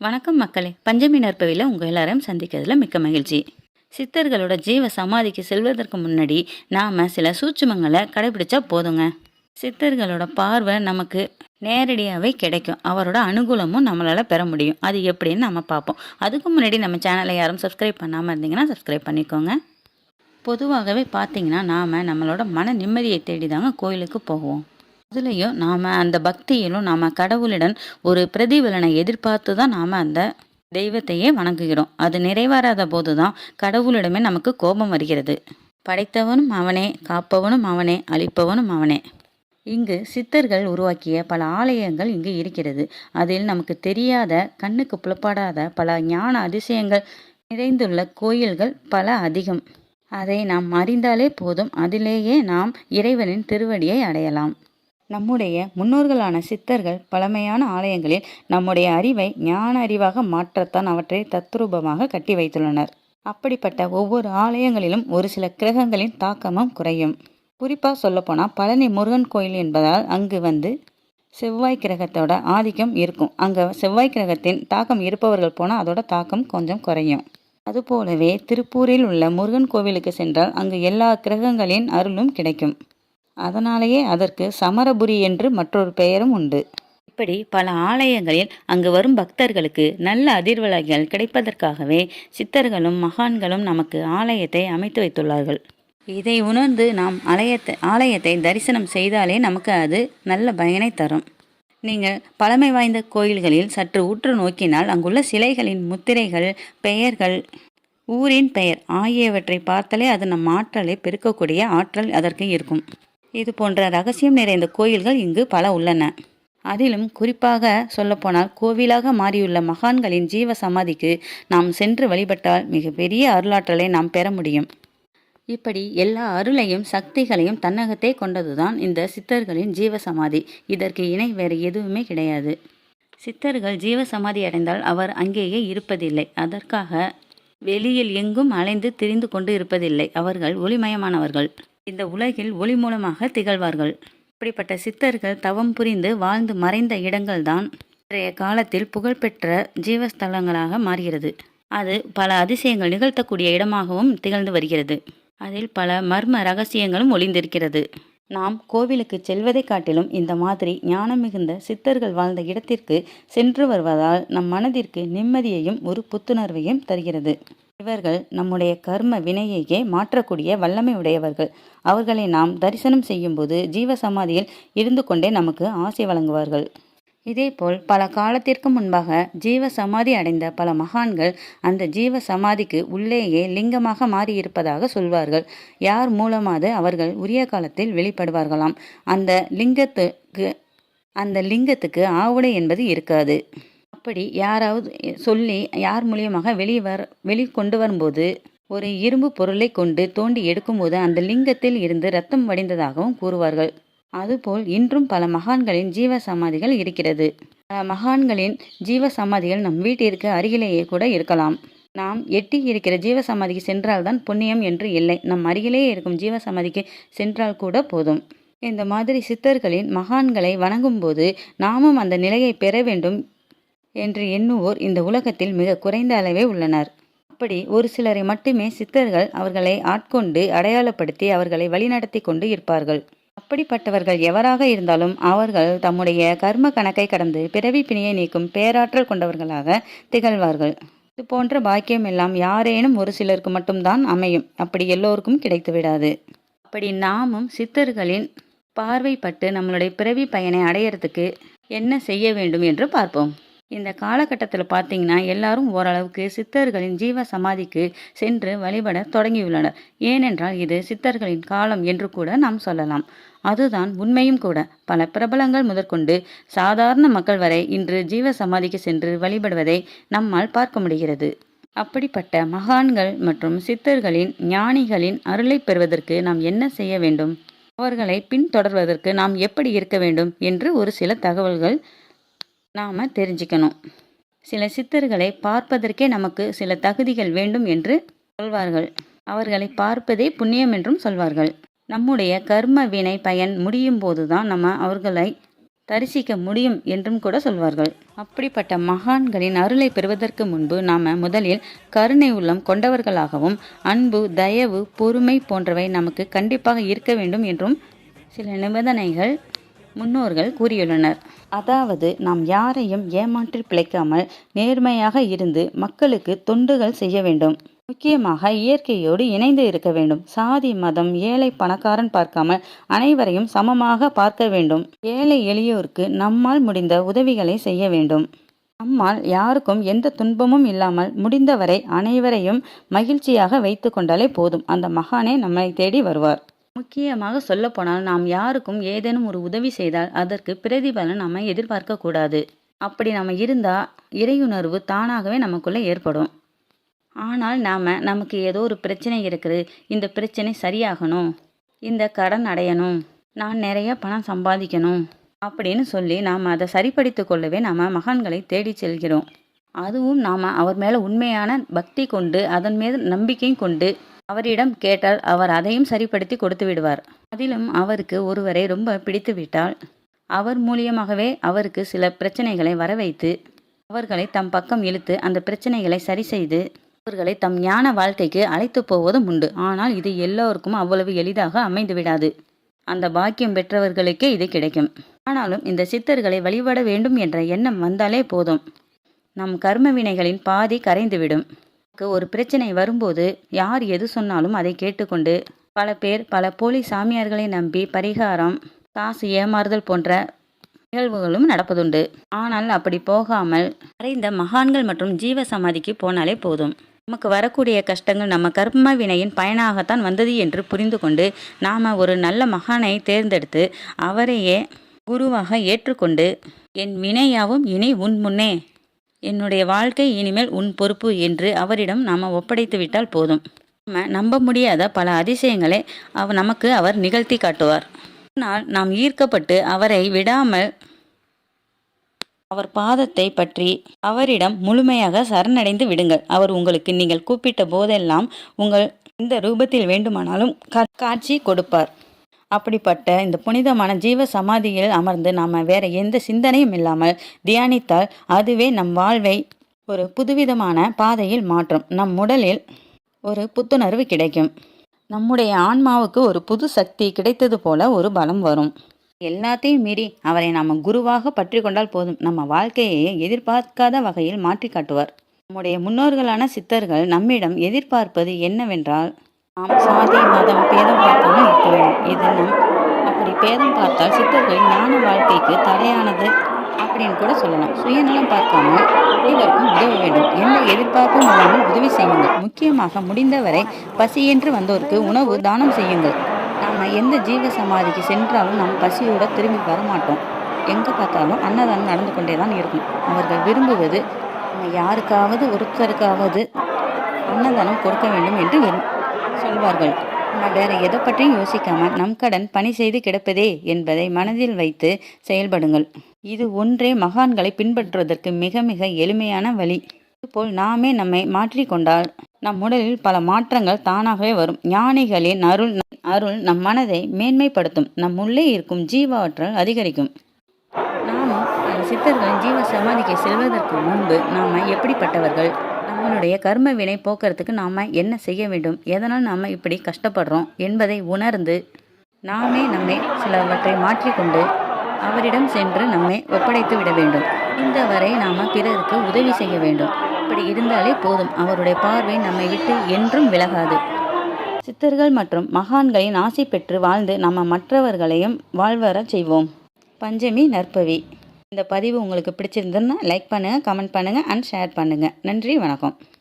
வணக்கம் மக்களே. பஞ்சமி நற்பவியில் உங்கள் எல்லாரையும் சந்திக்கிறதுல மிக்க மகிழ்ச்சி. சித்தர்களோட ஜீவ சமாதிக்கு செல்வதற்கு முன்னாடி நாம் சில சூட்சுமங்களை கடைபிடிச்சா போதுங்க. சித்தர்களோட பார்வை நமக்கு நேரடியாகவே கிடைக்கும். அவரோட அனுகூலமும் நம்மளால் பெற முடியும். அது எப்படின்னு நம்ம பார்ப்போம். அதுக்கு முன்னாடி நம்ம சேனலை யாரும் சப்ஸ்கிரைப் பண்ணாமல் இருந்தீங்கன்னா சப்ஸ்கிரைப் பண்ணிக்கோங்க. பொதுவாகவே பார்த்தீங்கன்னா நாம் நம்மளோட மன நிம்மதியை தேடி தாங்க கோயிலுக்கு போவோம். அதுலேயும் நாம் அந்த பக்தியிலும் நாம் கடவுளிடம் ஒரு பிரதிபலனை எதிர்பார்த்து தான் நாம் அந்த தெய்வத்தையே வணங்குகிறோம். அது நிறைவேறாத போது தான் கடவுளிடமே நமக்கு கோபம் வருகிறது. படைத்தவனும் அவனே காப்பவனும் அவனே அழிப்பவனும் அவனே. இங்கு சித்தர்கள் உருவாக்கிய பல ஆலயங்கள் இங்கு இருக்கிறது. அதில் நமக்கு தெரியாத கண்ணுக்கு புலப்படாத பல ஞான அதிசயங்கள் நிறைந்துள்ள கோயில்கள் பல அதிகம். அதை நாம் அறிந்தாலே போதும். அதிலேயே நாம் இறைவனின் திருவடியை அடையலாம். நம்முடைய முன்னோர்களான சித்தர்கள் பழமையான ஆலயங்களில் நம்முடைய அறிவை ஞான அறிவாக மாற்றத்தான் அவற்றை தத்ரூபமாக கட்டி வைத்துள்ளனர். அப்படிப்பட்ட ஒவ்வொரு ஆலயங்களிலும் ஒரு சில கிரகங்களின் தாக்கமும் குறையும். குறிப்பாக சொல்லப்போனால் பழனி முருகன் கோயில் என்பதால் அங்கு வந்து செவ்வாய் கிரகத்தோட ஆதிக்கம் இருக்கும். அங்கே செவ்வாய் கிரகத்தின் தாக்கம் இருப்பவர்கள் போனால் அதோட தாக்கம் கொஞ்சம் குறையும். அதுபோலவே திருப்பூரில் உள்ள முருகன் கோவிலுக்கு சென்றால் அங்கு எல்லா கிரகங்களின் அருளும் கிடைக்கும். அதனாலேயே அதற்கு சமரபுரி என்று மற்றொரு பெயரும் உண்டு. இப்படி பல ஆலயங்களில் அங்கு வரும் பக்தர்களுக்கு நல்ல அதிர்வலைகள் கிடைப்பதற்காகவே சித்தர்களும் மகான்களும் நமக்கு ஆலயத்தை அமைத்து வைத்துள்ளார்கள். இதை உணர்ந்து நாம் ஆலயத்தை ஆலயத்தை தரிசனம் செய்தாலே நமக்கு அது நல்ல பயனை தரும். நீங்கள் பழமை வாய்ந்த கோயில்களில் சற்று உற்று நோக்கினால் அங்குள்ள சிலைகளின் முத்திரைகள் பெயர்கள் ஊரின் பெயர் ஆகியவற்றை பார்த்தாலே அது நம் ஆற்றலை பெருக்கக்கூடிய ஆற்றல் அதற்கு இருக்கும். இது போன்ற ரகசியம் நிறைந்த கோயில்கள் இங்கு பல உள்ளன. அதிலும் குறிப்பாக சொல்லப்போனால் கோவிலாக மாறியுள்ள மகான்களின் ஜீவ சமாதிக்கு நாம் சென்று வழிபட்டால் மிகப்பெரிய அருளாற்றலை நாம் பெற முடியும். இப்படி எல்லா அருளையும் சக்திகளையும் தன்னகத்தே கொண்டதுதான் இந்த சித்தர்களின் ஜீவ சமாதி இதற்கு இணை வேறு எதுவுமே கிடையாது. சித்தர்கள் ஜீவ சமாதி அடைந்தால் அவர் அங்கேயே இருப்பதில்லை. அதற்காக வெளியில் எங்கும் அலைந்து திரிந்து கொண்டு இருப்பதில்லை. அவர்கள் ஒளிமயமானவர்கள். இந்த உலகில் ஒளி மூலமாக திகழ்வார்கள். இப்படிப்பட்ட சித்தர்கள் தவம் புரிந்து வாழ்ந்து மறைந்த இடங்கள்தான் இன்றைய காலத்தில் புகழ்பெற்ற ஜீவஸ்தலங்களாக மாறுகிறது. அது பல அதிசயங்கள் நிகழ்த்தக்கூடிய இடமாகவும் திகழ்ந்து வருகிறது. அதில் பல மர்ம ரகசியங்களும் ஒளிந்திருக்கிறது. நாம் கோவிலுக்கு செல்வதை காட்டிலும் இந்த மாதிரி ஞானம் மிகுந்த சித்தர்கள் வாழ்ந்த இடத்திற்கு சென்று வருவதால் நம் மனதிற்கு நிம்மதியையும் ஒரு புத்துணர்வையும் தருகிறது. இவர்கள் நம்முடைய கர்ம வினையையே மாற்றக்கூடிய வல்லமை உடையவர்கள். அவர்களை நாம் தரிசனம் செய்யும்போது ஜீவ சமாதியில் இருந்து கொண்டே நமக்கு ஆசை வழங்குவார்கள். இதேபோல் பல காலத்திற்கு முன்பாக ஜீவ சமாதி அடைந்த பல மகான்கள் அந்த ஜீவ சமாதிக்கு உள்ளேயே லிங்கமாக மாறியிருப்பதாக சொல்வார்கள். யார் மூலமாவது அவர்கள் உரிய காலத்தில் வெளிப்படுவார்களாம். அந்த லிங்கத்துக்கு அந்த லிங்கத்துக்கு ஆவுடை என்பது இருக்காது. அப்படி யாராவது சொல்லி யார் மூலியமாக வெளியே வர வெளி கொண்டு வரும்போது ஒரு இரும்பு பொருளை கொண்டு தோண்டி எடுக்கும்போது அந்த லிங்கத்தில் இருந்து ரத்தம் வடிந்ததாகவும் கூறுவார்கள். அதுபோல் இன்றும் பல மகான்களின் ஜீவ சமாதிகள் இருக்கிறது. பல மகான்களின் ஜீவ சமாதிகள் நம் வீட்டிற்கு அருகிலேயே கூட இருக்கலாம். நாம் எட்டி இருக்கிற ஜீவ சமாதிக்கு சென்றால்தான் புண்ணியம் என்று இல்லை. நம் அருகிலேயே இருக்கும் ஜீவ சமாதிக்கு சென்றால் கூட போதும். இந்த மாதிரி சித்தர்களின் மகான்களை வணங்கும்போது நாமும் அந்த நிலையை பெற வேண்டும். என்று எண்ணுவோர் இந்த உலகத்தில் மிக குறைந்த அளவே உள்ளனர். அப்படி ஒரு சிலரை மட்டுமே சித்தர்கள் அவர்களை ஆட்கொண்டு அடையாளப்படுத்தி அவர்களை வழிநடத்தி கொண்டு இருப்பார்கள். அப்படிப்பட்டவர்கள் எவராக இருந்தாலும் அவர்கள் தம்முடைய கர்ம கணக்கை கடந்து பிறவி பிணியை நீக்கும் பேராற்றல் கொண்டவர்களாக திகழ்வார்கள். இது போன்ற பாக்கியம் எல்லாம் யாரேனும் ஒரு சிலருக்கு மட்டும்தான் அமையும். அப்படி எல்லோருக்கும் கிடைத்து விடாது. அப்படி நாமும் சித்தர்களின் பார்வைப்பட்டு நம்மளுடைய பிறவி பயனை அடையிறதுக்கு என்ன செய்ய வேண்டும் என்று பார்ப்போம். இந்த காலகட்டத்தில் பார்த்தீங்கன்னா எல்லாரும் ஓரளவுக்கு சித்தர்களின் ஜீவ சமாதிக்கு சென்று வழிபட தொடங்கியுள்ளனர். ஏனென்றால் இது சித்தர்களின் காலம் என்று கூட நாம் சொல்லலாம். அதுதான் உண்மையும் கூட. பல பிரபலங்கள் முதற்கொண்டு சாதாரண மக்கள் வரை இன்று ஜீவ சமாதிக்கு சென்று வழிபடுவதை நம்மால் பார்க்க முடிகிறது. அப்படிப்பட்ட மகான்கள் மற்றும் சித்தர்களின் ஞானிகளின் அருளை பெறுவதற்கு நாம் என்ன செய்ய வேண்டும்? அவர்களை பின்தொடர்வதற்கு நாம் எப்படி இருக்க வேண்டும்? என்று ஒரு சில தகவல்கள் நாம் தெரிஞ்சுக்கணும். சில சித்தர்களை பார்ப்பதற்கே நமக்கு சில தகுதிகள் வேண்டும் என்று சொல்வார்கள். அவர்களை பார்ப்பதே புண்ணியம் என்றும் சொல்வார்கள். நம்முடைய கர்ம வினை பயன் முடியும் போதுதான் நம்ம அவர்களை தரிசிக்க முடியும் என்றும் கூட சொல்வார்கள். அப்படிப்பட்ட மகான்களின் அருளை பெறுவதற்கு முன்பு நாம் முதலில் கருணை உள்ளம் கொண்டவர்களாகவும் அன்பு தயவு பொறுமை போன்றவை நமக்கு கண்டிப்பாக இருக்க வேண்டும் என்றும் சில நிபந்தனைகள் முன்னோர்கள் கூறியுள்ளனர். அதாவது நாம் யாரையும் ஏமாற்றி பிழைக்காமல் நேர்மையாக இருந்து மக்களுக்கு தொண்டுகள் செய்ய வேண்டும். முக்கியமாக இயற்கையோடு இணைந்து இருக்க வேண்டும். சாதி மதம் ஏழை பணக்காரன் பார்க்காமல் அனைவரையும் சமமாக பார்க்க வேண்டும். ஏழை எளியோருக்கு நம்மால் முடிந்த உதவிகளை செய்ய வேண்டும். நம்மால் யாருக்கும் எந்த துன்பமும் இல்லாமல் முடிந்தவரை அனைவரையும் மகிழ்ச்சியாக வைத்து கொண்டாலே போதும். அந்த மகானே நம்மை தேடி வருவார். முக்கியமாக சொல்லப்போனால் நாம் யாருக்கும் ஏதேனும் ஒரு உதவி செய்தால் அதற்கு பிரதிபலன் நம்ம எதிர்பார்க்க கூடாது அப்படி நம்ம இருந்தால் இறையுணர்வு தானாகவே நமக்குள்ளே ஏற்படும். ஆனால் நாம் நமக்கு ஏதோ ஒரு பிரச்சனை இருக்குது. இந்த பிரச்சனை சரியாகணும். இந்த கடன் அடையணும். நான் நிறைய பணம் சம்பாதிக்கணும். அப்படின்னு சொல்லி நாம் அதை சரிப்படுத்தி கொள்ளவே நாம் மகான்களை தேடி செல்கிறோம். அதுவும் நாம் அவர் மேலே உண்மையான பக்தி கொண்டு அதன் மீது நம்பிக்கையும் கொண்டு அவரிடம் கேட்டால் அவர் அதையும் சரிப்படுத்தி கொடுத்து விடுவார். அதிலும் அவருக்கு ஒருவரை ரொம்ப பிடித்து விட்டால் அவர் மூலியமாகவே அவருக்கு சில பிரச்சனைகளை வர வைத்து அவர்களை தம் பக்கம் இழுத்து அந்த பிரச்சனைகளை சரி செய்து அவர்களை தம் ஞான வாழ்க்கைக்கு அழைத்து போவதும் உண்டு. ஆனால் இது எல்லோருக்கும் அவ்வளவு எளிதாக அமைந்து விடாது. அந்த பாக்கியம் பெற்றவர்களுக்கே இது கிடைக்கும். ஆனாலும் இந்த சித்தர்களை வழிபட வேண்டும் என்ற எண்ணம் வந்தாலே போதும். நம் கர்ம வினைகளின் பாதி கரைந்துவிடும். ஒரு பிரச்சனை வரும்போது யார் எது சொன்னாலும் அதை கேட்டுக்கொண்டு பல பேர் பல போலி சாமியார்களை நம்பி பரிகாரம் காசு ஏமாறுதல் போன்ற நிகழ்வுகளும் நடப்பதுண்டு. ஆனால் அப்படி போகாமல் மறைந்த மகான்கள் மற்றும் ஜீவ சமாதிக்கு போனாலே போதும். நமக்கு வரக்கூடிய கஷ்டங்கள் நம்ம கர்ம வினையின் பயனாகத்தான் வந்தது என்று புரிந்து கொண்டு நாம் ஒரு நல்ல மகானை தேர்ந்தெடுத்து அவரையே குருவாக ஏற்றுக்கொண்டு என் வினையாவும் இனி உன் முன்னே. என்னுடைய வாழ்க்கை இனிமேல் உன் பொறுப்பு என்று அவரிடம் நாம் ஒப்படைத்து விட்டால் போதும். நம்ம நம்ப முடியாத பல அதிசயங்களை அவ நமக்கு அவர் நிகழ்த்தி காட்டுவார். ஆனால் நாம் ஈர்க்கப்பட்டு அவரை விடாமல் அவர் பாதத்தை பற்றி அவரிடம் முழுமையாக சரணடைந்து விடுங்கள். அவர் உங்களுக்கு நீங்கள் கூப்பிட்ட போதெல்லாம் உங்கள் எந்த ரூபத்தில் வேண்டுமானாலும் கா- காட்சி கொடுப்பார். அப்படிப்பட்ட இந்த புனிதமான ஜீவ சமாதியில் அமர்ந்து நாம் வேற எந்த சிந்தனையும் இல்லாமல் தியானித்தால் அதுவே நம் வாழ்வை ஒரு புதுவிதமான பாதையில் மாற்றும். நம் உடலில் ஒரு புத்துணர்வு கிடைக்கும். நம்முடைய ஆன்மாவுக்கு ஒரு புது சக்தி கிடைத்தது போல ஒரு பலம் வரும். எல்லாத்தையும் மீறி அவரை நாம் குருவாக பற்றி கொண்டால் போதும். நம்ம வாழ்க்கையை எதிர்பார்க்காத வகையில் மாற்றி காட்டுவார். நம்முடைய முன்னோர்களான சித்தர்கள் நம்மிடம் எதிர்பார்ப்பது என்னவென்றால் நாம் சாதி மதம் பேதம் பார்க்காமல் இருக்க வேண்டும் அப்படி பேதம் பார்த்தால் சித்தர்கள் ஞான வாழ்க்கைக்கு தடையானது அப்படின்னு கூட சொல்லலாம். சுயநலம் பார்க்காம அனைவருக்கும் உதவ வேண்டும். எந்த எதிர்பார்ப்பும் இல்லாமல் உதவி செய்யுங்கள். முக்கியமாக முடிந்தவரை என்று வந்தோருக்கு உணவு தானம் செய்யுங்கள். நாம் எந்த ஜீவ சமாதிக்கு சென்றாலும் நாம் பசியோட திரும்பி வரமாட்டோம். எங்கே பார்த்தாலும் அன்னதானம் நடந்து கொண்டே தான் இருக்கும். அவர்கள் விரும்புவது நம்ம யாருக்காவது ஒருத்தருக்காவது அன்னதானம் கொடுக்க வேண்டும் என்று விரும்- சொல்வார்கள். நம்ம வேற எதை பற்றியும் யோசிக்காம நம் கடன் பணி செய்து கிடப்பதே என்பதை மனதில் வைத்து செயல்படுங்கள். இது ஒன்றே மகான்களை பின்பற்றுவதற்கு மிக மிக எளிமையான வழி. இதுபோல் நாமே நம்மை மாற்றிக்கொண்டால் நம் உடலில் பல மாற்றங்கள் தானாகவே வரும். ஞானிகளின் அருள் அருள் நம் மனதை மேன்மைப்படுத்தும். நம் உள்ளே இருக்கும் ஜீவாற்றல் அதிகரிக்கும். நாமும் சித்தர்களின் ஜீவ சமாதிக்கு செல்வதற்கு முன்பு நாம் எப்படிப்பட்டவர்கள்? நம்மளுடைய கர்ம வினை போக்குறதுக்கு நாம் என்ன செய்ய வேண்டும்? எதனால் நாம் இப்படி கஷ்டப்படுறோம்? என்பதை உணர்ந்து நாமே நம்மை சிலவற்றை மாற்றிக்கொண்டு அவரிடம் சென்று நம்மை ஒப்படைத்து விட வேண்டும். இந்த வரை நாம் பிறருக்கு உதவி செய்ய வேண்டும். இப்படி இருந்தாலே போதும். அவருடைய பார்வை நம்மை விட்டு என்றும் விலகாது. சித்தர்கள் மற்றும் மகான்களின் ஆசை பெற்று வாழ்ந்து நம்ம மற்றவர்களையும் வாழ்வரச் செய்வோம். பஞ்சமி நற்பவி. இந்த பதிவு உங்களுக்கு பிடிச்சிருந்ததுன்னா லைக் பண்ணுங்கள் கமெண்ட் பண்ணுங்கள் அண்ட் ஷேர் பண்ணுங்கள் நன்றி வணக்கம்.